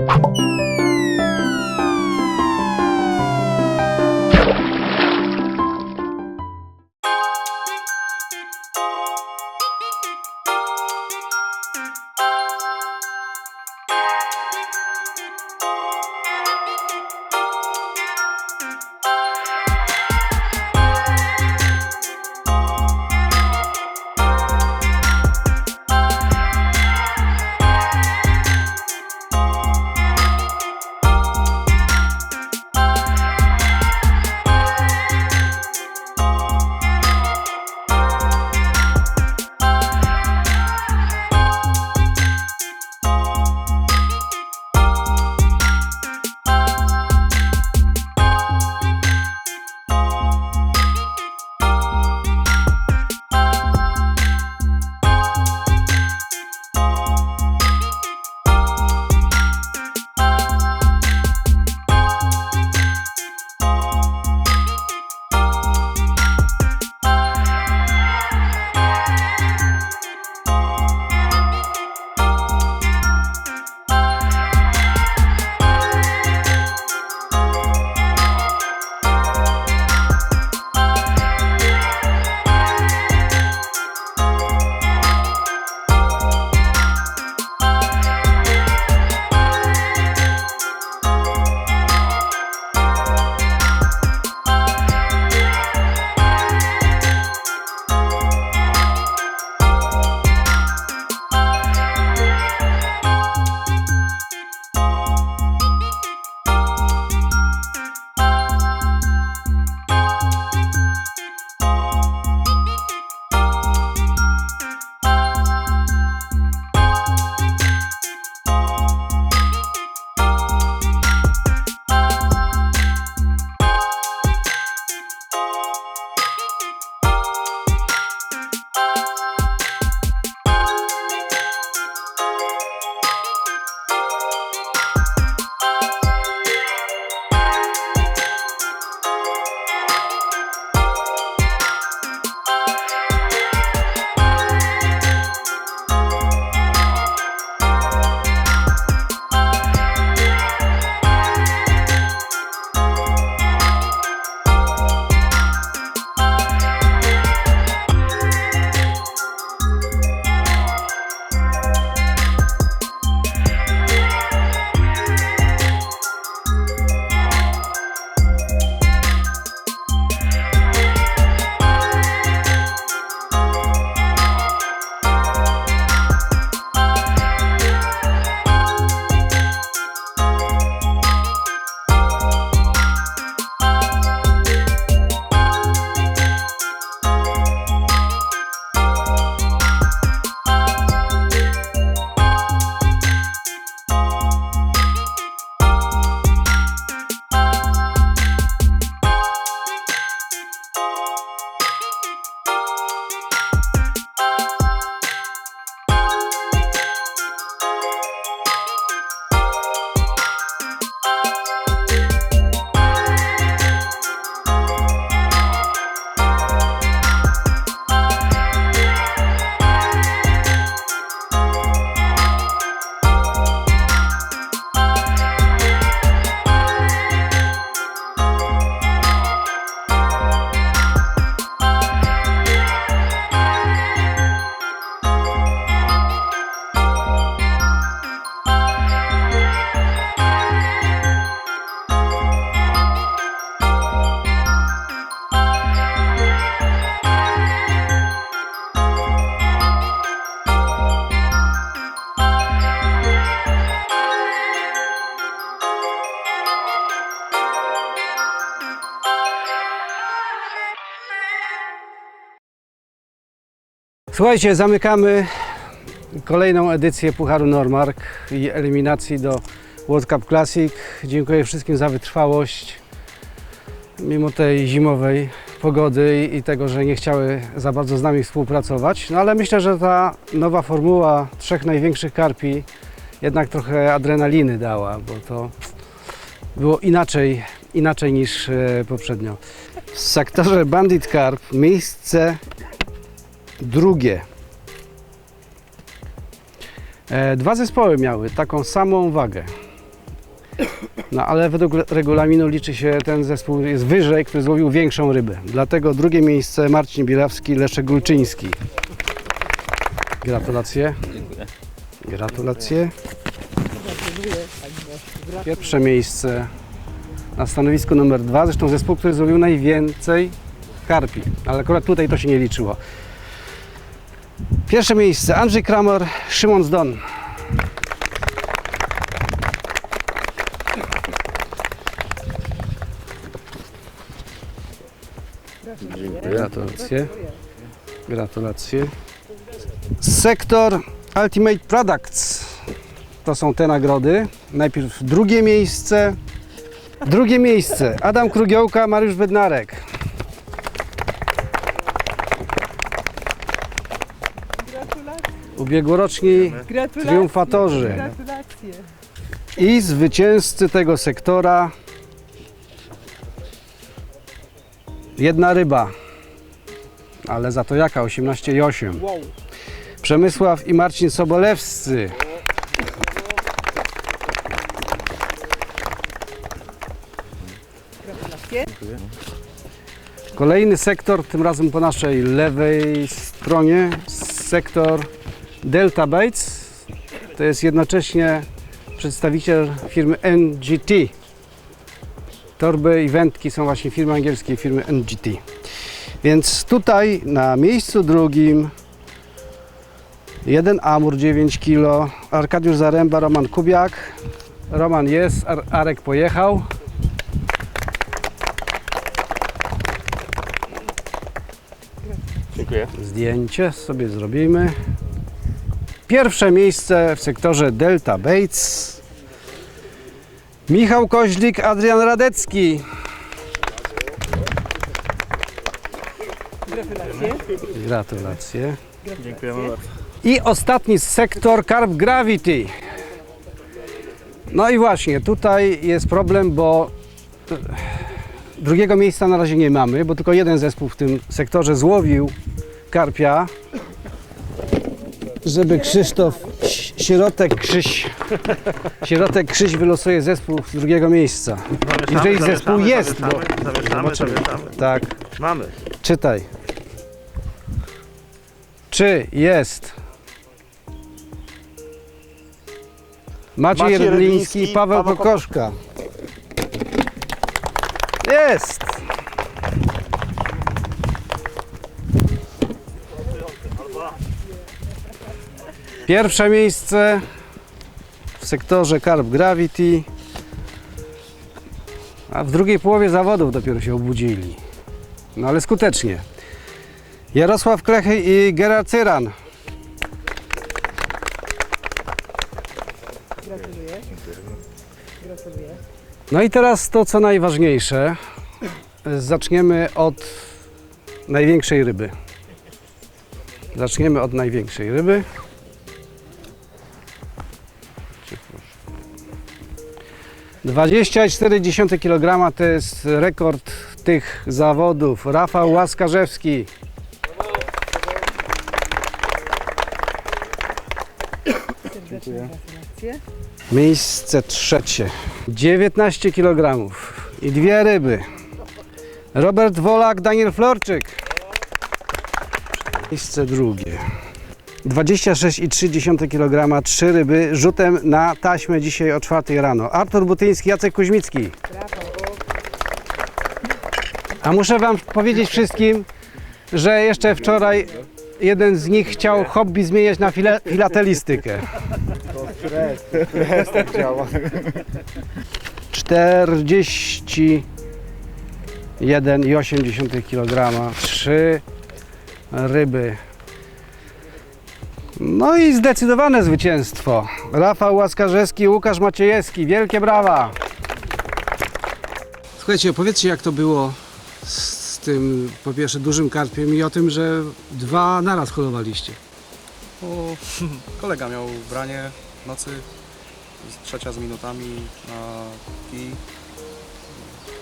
you Słuchajcie, zamykamy kolejną edycję Pucharu Normark i eliminacji do World Cup Classic. Dziękuję wszystkim za wytrwałość mimo tej zimowej pogody i- tego, że nie chciały za bardzo z nami współpracować. No ale myślę, że ta nowa formuła trzech największych karpi jednak trochę adrenaliny dała, bo to było inaczej, inaczej niż e, poprzednio. W sektorze Bandit Carp miejsce drugie. E, Dwa zespoły miały taką samą wagę. No ale według re- regulaminu liczy się ten zespół jest wyżej, który złowił większą rybę. Dlatego drugie miejsce Marcin Bielawski, Leszek Gulczyński. Gratulacje. Gratulacje. Pierwsze miejsce na stanowisku numer dwa, zresztą zespół, który złowił najwięcej karpi, ale akurat tutaj to się nie liczyło. Pierwsze miejsce Andrzej Kramer, Szymon Zdon. Gratulacje. Gratulacje. Sektor Ultimate Products. To są te nagrody. Najpierw drugie miejsce. Drugie miejsce. Adam Krugiołka, Mariusz Bednarek. Ubiegłoroczni Gratulacje. triumfatorzy. Gratulacje. I zwycięzcy tego sektora jedna ryba, ale za to jaka? 18,8. Wow. Przemysław i Marcin Sobolewscy. Gratulacje. Kolejny sektor, tym razem po naszej lewej stronie, sektor Delta Baits. To jest jednocześnie przedstawiciel firmy NGT. Torby i wędki są właśnie firmy angielskiej, firmy NGT. Więc tutaj na miejscu drugim jeden Amur 9 kg, Arkadiusz Zaręba, Roman Kubiak. Roman jest, Ar- Arek pojechał. Dziękuję. Zdjęcie sobie zrobimy. Pierwsze miejsce w sektorze Delta Baits. Michał Koźlik, Adrian Radecki. Gratulacje. Gratulacje. Dziękujemy bardzo. I ostatni sektor Carb Gravity. No i właśnie, tutaj jest problem, bo e, drugiego miejsca na razie nie mamy, bo tylko jeden zespół w tym sektorze złowił karpia. Żeby Krzysztof Sierotek Krzyś Sierotek Krzyś wylosuje zespół z drugiego miejsca. Jeżeli zespół jest, bo Zawieszamy, Zobaczymy. zawieszamy. tak, Mamy. czytaj. Czy jest Maciej, Maciej Rydliński Rydliński, i Paweł Paweł Kokoszka? Jest! Pierwsze miejsce w sektorze Carb Gravity, a w drugiej połowie zawodów dopiero się obudzili. No ale skutecznie. Jarosław Klechy i Gerard Cyran. Gratuluję. Gratuluję. No i teraz to, co najważniejsze. Zaczniemy od największej ryby. Zaczniemy od największej ryby. 24,4 kg to jest rekord tych zawodów. Rafał Łaskarzewski. Miejsce trzecie. 19 kg i dwie ryby. Robert Wolak, Daniel Florczyk. Miejsce drugie. 26,3 kg, trzy ryby rzutem na taśmę dzisiaj o 4 rano. Artur Butyński, Jacek Kuźmicki. A muszę Wam powiedzieć wszystkim, że jeszcze wczoraj jeden z nich chciał hobby zmieniać na file, filatelistykę. działa. 41,8 kg, ryby. No i zdecydowane zwycięstwo. Rafał Łaskarzewski, Łukasz Maciejewski. Wielkie brawa! Słuchajcie, opowiedzcie jak to było z tym po pierwsze dużym karpiem i o tym, że dwa naraz holowaliście. O, kolega miał branie w nocy, trzecia z minutami na kij.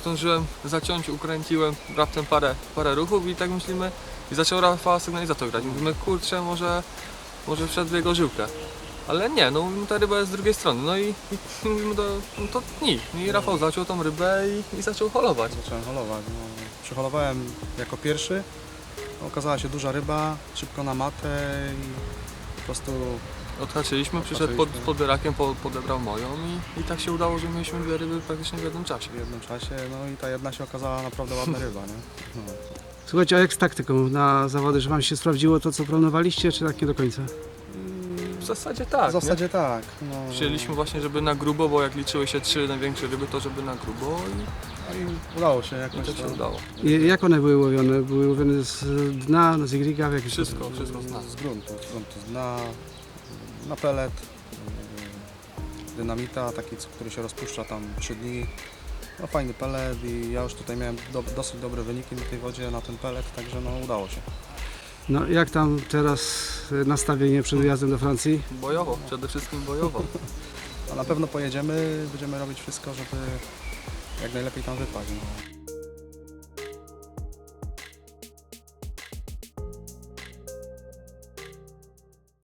Zdążyłem zaciąć, ukręciłem raptem parę, parę ruchów i tak myślimy i zaczął Rafała sygnalizator grać. Mówimy, kurczę, może, może wszedł w jego żyłkę. Ale nie, no ta ryba jest z drugiej strony. No i, i mówimy do, no to tnij. I Rafał zaciął tą rybę i, i zaczął holować. Zacząłem holować. No, przyholowałem jako pierwszy. Okazała się duża ryba, szybko na matę i po prostu Odhaczyliśmy, przyszedł pod, Odhaczyliśmy. pod rakiem, po, podebrał moją i, i tak się udało, że mieliśmy dwie ryby praktycznie w jednym czasie. w jednym czasie, no i ta jedna się okazała naprawdę ładna ryba, nie? No. Słuchajcie, a jak z taktyką na zawody, że Wam się sprawdziło to, co planowaliście, czy tak nie do końca? W zasadzie tak. w zasadzie tak. No, Nie? Przyjęliśmy właśnie, żeby na grubo, bo jak liczyły się trzy największe ryby, to żeby na grubo i, no i udało się i jakoś tak się to- udało. I jak one były łowione? Były łowione z dna, z Y, w jakiś sposób? Wszystko, wszystko z nas. z gruntu, z gruntu, na, na pelet, yy, dynamita, taki, co- który się rozpuszcza tam 3 dni. No fajny pelet i ja już tutaj miałem do, dosyć dobre wyniki na tej wodzie, na ten pelet, także no udało się. No jak tam teraz nastawienie przed wyjazdem do Francji? Bojowo, przede wszystkim bojowo. A na pewno pojedziemy, będziemy robić wszystko, żeby jak najlepiej tam wypaść. No.